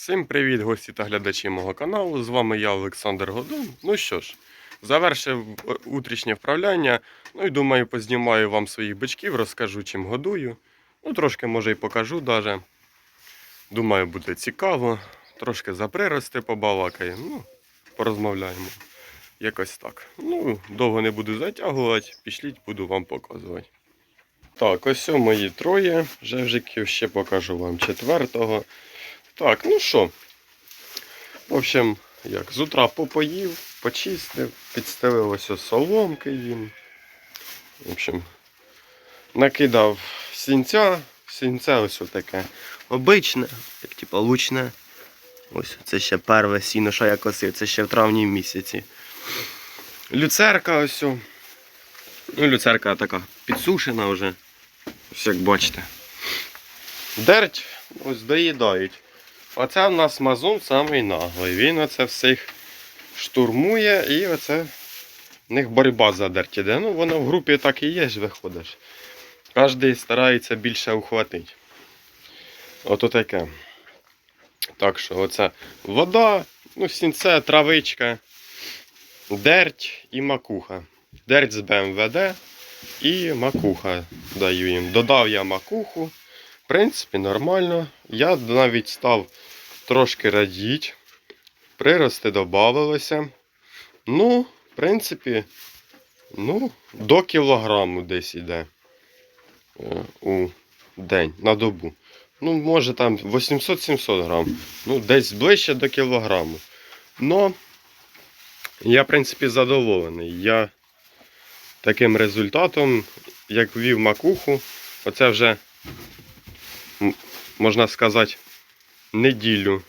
Всім привіт, гості та глядачі мого каналу. З вами я, Олександр Годун. Ну що ж, завершив е, утрішнє вправляння. Ну і думаю, познімаю вам своїх бичків, розкажу, чим годую. Ну, трошки може і покажу даже. Думаю, буде цікаво. Трошки за прирости побалакаємо. Ну, порозмовляємо. Якось так. Ну, довго не буду затягувати, пішліть, буду вам показувати. Так, ось мої троє жевжиків, ще покажу вам четвертого. Так, ну що. В общем, як, з утра попоїв, почистив, підстелив ось соломки їм. В общем, накидав сінця. Сінце ось таке обичне, як типу лучне. Ось це ще перше сіно, що я косив, це ще в травні місяці. Люцерка ось. Ну, люцерка така підсушена вже. Ось як бачите. Дерть, ось доїдають. Оце в нас мазун самий наглий. Він оце всіх штурмує і оце в них боротьба за дерть іде. Ну, воно в групі так і є, ж виходиш. Кожен старається більше ухватити. Ото таке. Так що оце вода, ну, сінце, травичка, дерть і макуха. Дерть з БМВД і макуха даю їм. Додав я макуху. Принципі, нормально. Я навіть став трошки радіть. Прирости додавалося. Ну, в принципі, ну, до кілограму десь іде е, у день на добу. Ну, може там 800-700 грам. Ну, десь ближче до кілограму. Но я, в принципі, задоволений. Я таким результатом, як ввів макуху, оце вже можна сказати, неділю.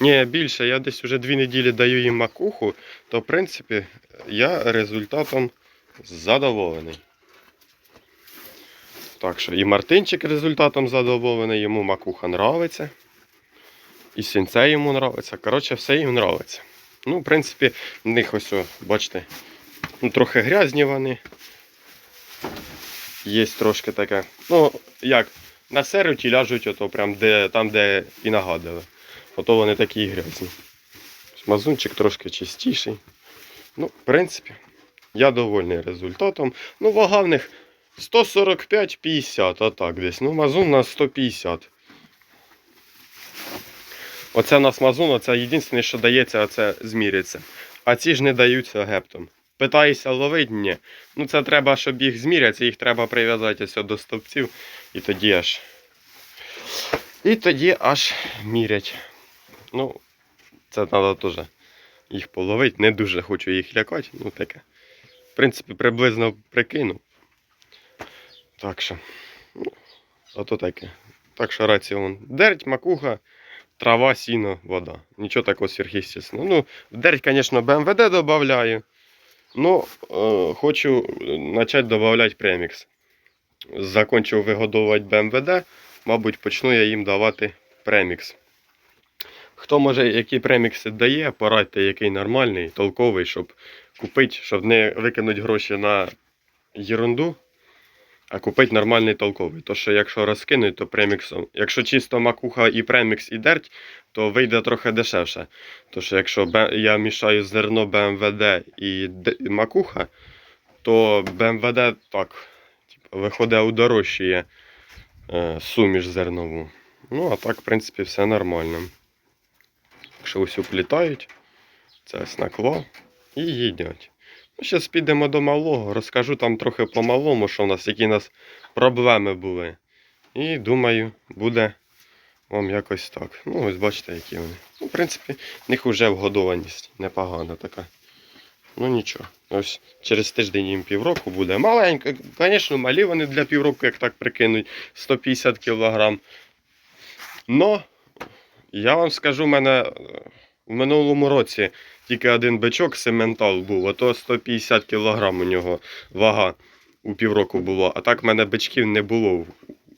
Ні, більше, я десь вже дві неділі даю їм макуху, то в принципі я результатом задоволений. Так що і Мартинчик результатом задоволений, йому макуха нравиться. І сінце йому нравиться. Коротше, все їм нравиться. Ну, в принципі, в них ось, бачите, ну, трохи грязні вони. Є трошки таке. Ну, як, на серуті ляжуть ото прям де, там, де і нагадали. Ото вони такі грязні. Мазунчик трошки чистіший. Ну, в принципі, я довольний результатом. Ну, вага в них 145-50, отак десь. Ну, мазун у нас 150. Оце у нас мазун, оце єдине, що дається, оце зміряться. А ці ж не даються гептом. Питаюся ловити, ні. Ну це треба, щоб їх зміряти, їх треба прив'язати до стовпців. І тоді аж. І тоді аж мірять. Ну, це треба теж їх половити. Не дуже хочу їх лякати. Ну таке. В принципі, приблизно прикину. Так що. Ну, ото таке. Так що раціон. Дерть, макуха, трава, сіно, вода. Нічого такого сверхъестественного. Ну, дерть, звісно, БМВД додаю. Ну, е, хочу почати додавати премікс. Закончив вигодовувати БМВД, мабуть, почну я їм давати премікс. Хто може які премікси дає, порадьте, який нормальний, толковий, щоб купити, щоб не викинути гроші на ерунду, а купити нормальний толковий. То що якщо розкинуть, то преміксом. Якщо чисто макуха і премікс і дерть, то вийде трохи дешевше. То що якщо я мішаю зерно БМВД і макуха, то БМВД так, типу, виходить удорожчує е, суміш зернову. Ну, а так, в принципі, все нормально. Якщо ось уплітають, це ось наклав і їдять. Ну, зараз підемо до малого, розкажу там трохи по малому, що в нас, які у нас проблеми були. І думаю, буде вам якось так. Ну, ось бачите, які вони. Ну, в принципі, в них вже вгодованість непогана така. Ну нічого. Ось через тиждень їм півроку буде. Маленько, звісно, малі вони для півроку, як так прикинуть, 150 кг. Но я вам скажу, в мене в минулому році тільки один бичок сементал був, а то 150 кг у нього вага у півроку було. А так в мене бичків не було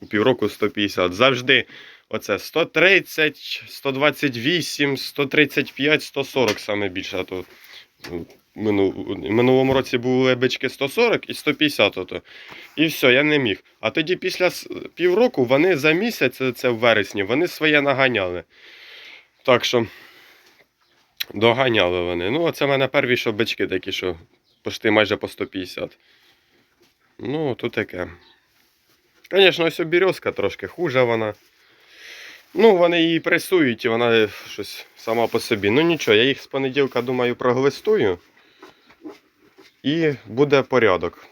у півроку 150. Завжди оце 130, 128, 135, 140 саме більше. А то ну, в минулому році були бички 140 і 150. Ото. І все, я не міг. А тоді після півроку вони за місяць, це в вересні, вони своє наганяли. Так що доганяли вони. Ну, оце в мене перві що бички такі, що почти майже по 150. Ну, тут таке. Звісно, ось бірьозка трошки хуже вона. Ну, вони її пресують, і вона щось сама по собі. Ну нічого, я їх з понеділка, думаю, проглистую. І буде порядок.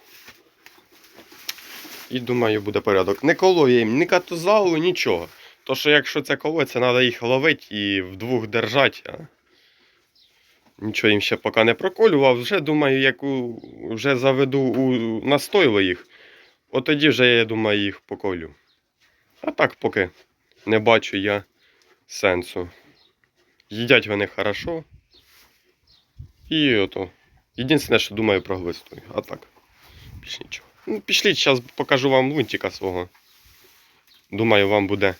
І думаю, буде порядок. Не коло я їм ні катозалу, нічого. То що якщо це колоть, це треба їх ловити і вдвох держати. Нічого їм ще поки не проколював. Вже думаю, як у... вже заведу у настойло їх. От тоді вже я думаю їх поколю. А так поки не бачу я сенсу. Їдять вони хорошо. І ото. Єдине, що думаю про глистую. А так. Більш нічого. Ну, пішліть, зараз покажу вам лунтика свого. Думаю, вам буде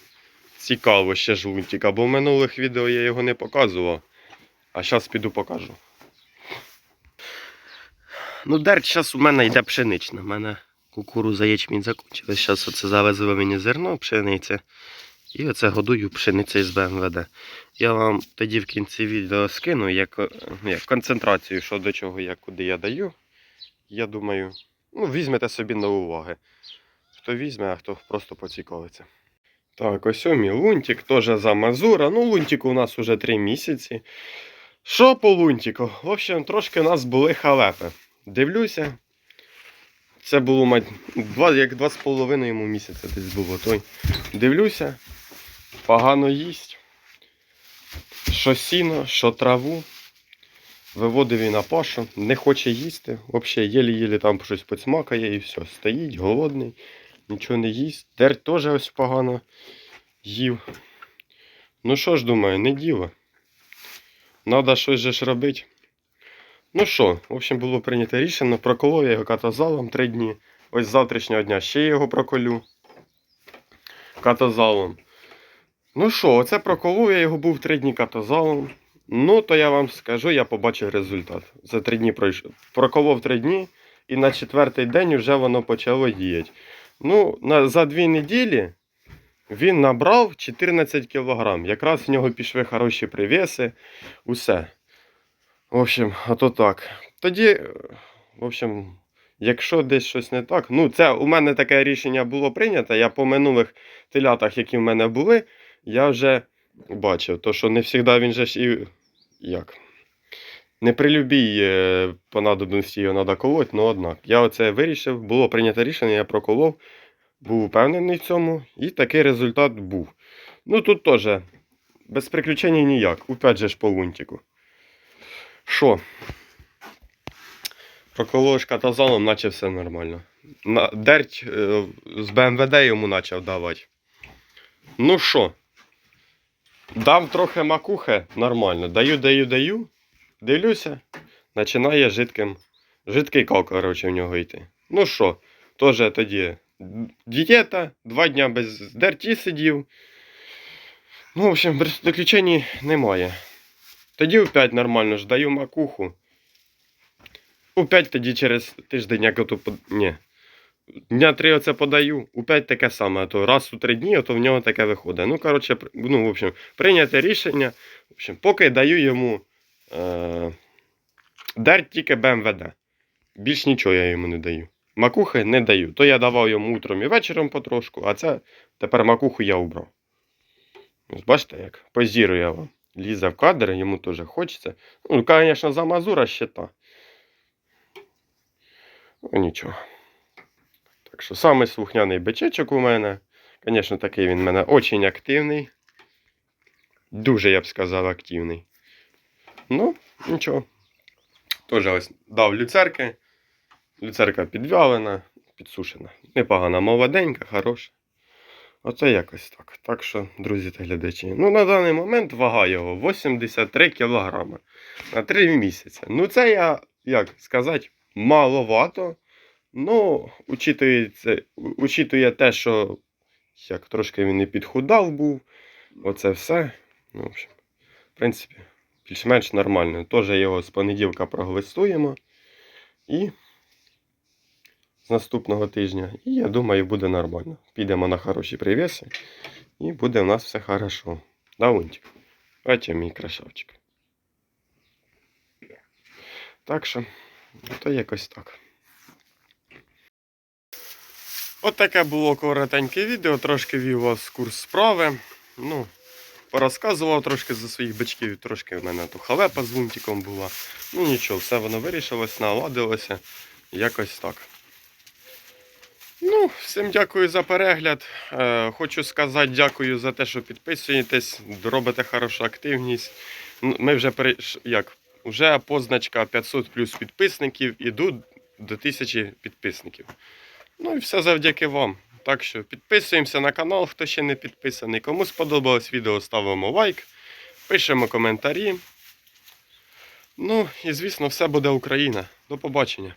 цікаво ще ж лунтика, бо в минулих відео я його не показував. А зараз піду покажу. Ну, дерть зараз у мене йде пшенична. У мене кукуруза ячмінь закінчилась. Зараз оце завезли мені зерно, пшениці. І оце годую пшеницею з БМВД. Я вам тоді в кінці відео скину, як, е, як концентрацію, що до чого я куди я даю. Я думаю, ну, візьмете собі на уваги. Хто візьме, а хто просто поцікавиться. Так, ось мій лунтик теж за Мазура. Ну, лунтику у нас уже 3 місяці. Що по лунтику? В общем, трошки у нас були халепи. Дивлюся. Це було мать, як два з половиною йому місяця десь було той. Дивлюся, погано їсть. Що сіно, що траву. Виводив і на пашу, не хоче їсти. Взагалі, єлі-єлі там щось поцмакає і все. Стоїть, голодний, нічого не їсть. Дерть теж ось погано їв. Ну що ж думаю, не діло. Надо щось же ж робити. Ну що, в общем, було прийнято рішення. Проколов я його катазалом 3 дні. Ось з завтрашнього дня ще його проколю. Катазалом. Ну що, оце проколов я його був 3 дні катазалом. Ну, то я вам скажу, я побачив результат. За 3 дні пройшов. Проколов 3 дні, і на четвертий день вже воно почало діяти. Ну, на, за 2 неділі він набрав 14 кг. Якраз в нього пішли хороші привіси. Усе. В общем, а то так. Тоді, е, в общем, якщо десь щось не так, ну це у мене таке рішення було прийнято. Я по минулих телятах, які в мене були, я вже бачив, то що не завжди він же ж і як. Не при любій е, понадобності його треба колоть, але однак. Я оце вирішив, було прийнято рішення, я проколов, був впевнений в цьому, і такий результат був. Ну тут теж без приключень ніяк. Опять же ж по лунтику. Що? Проколош катазалом, наче все нормально. Дерть е, з БМВД йому почав давати. Ну що? Дав трохи макухи, нормально. Даю, даю, даю. Дивлюся, починає жидким. Жидкий кал, коротше, в нього йти. Ну що, теж тоді дієта, два дня без дерті сидів. Ну, в общем, приключень немає. Тоді опять нормально ж даю макуху. Опять тоді через тиждень, як ото. Ні. Дня три оце подаю, опять таке саме, то раз у три дні, то в нього таке виходить. Ну, коротше, ну, в общем, прийняте рішення. В общем, поки даю йому е... дерть тільки БМВД. Більш нічого я йому не даю. Макухи не даю. То я давав йому утром і вечором потрошку, а це тепер макуху я убрав. Ось бачите, як позірую я вам. Лізе в кадр, йому теж хочеться. Ну, звісно, за Мазура ще та. Ну, нічого. Так що самий слухняний бичечок у мене. Звісно, такий він в мене очень активний. Дуже, я б сказав, активний. Ну, нічого. Теж ось дав люцерки. Люцерка підвялена, підсушена. Непогана, молоденька, хороша. Оце якось так. Так що, друзі та глядачі. Ну, на даний момент вага його 83 кг на 3 місяці. Ну, це я, як сказати, маловато. Ну, учитується, учитує те, що як трошки він і підхудав був. Оце все. Ну, в общем, в принципі, більш-менш нормально. Теж його з понеділка проглистуємо. І наступного тижня. І я думаю, буде нормально. Підемо на хороші привіси. І буде в нас все хорошо. Да, Лунтик? Бачите, мій красавчик. Так що, то якось так. От таке було коротеньке відео, трошки вів вас курс справи. Ну, порозказував трошки за своїх бичків, трошки в мене то халепа з вунтиком була. Ну нічого, все воно вирішилось, наладилося. Якось так. Ну, всім дякую за перегляд. Е, хочу сказати дякую за те, що підписуєтесь, робите хорошу активність. Ми вже як? Вже позначка 500 плюс підписників, іду до 1000 підписників. Ну і все завдяки вам. Так що підписуємося на канал, хто ще не підписаний. Кому сподобалось відео, ставимо лайк, пишемо коментарі. Ну і звісно, все буде Україна. До побачення.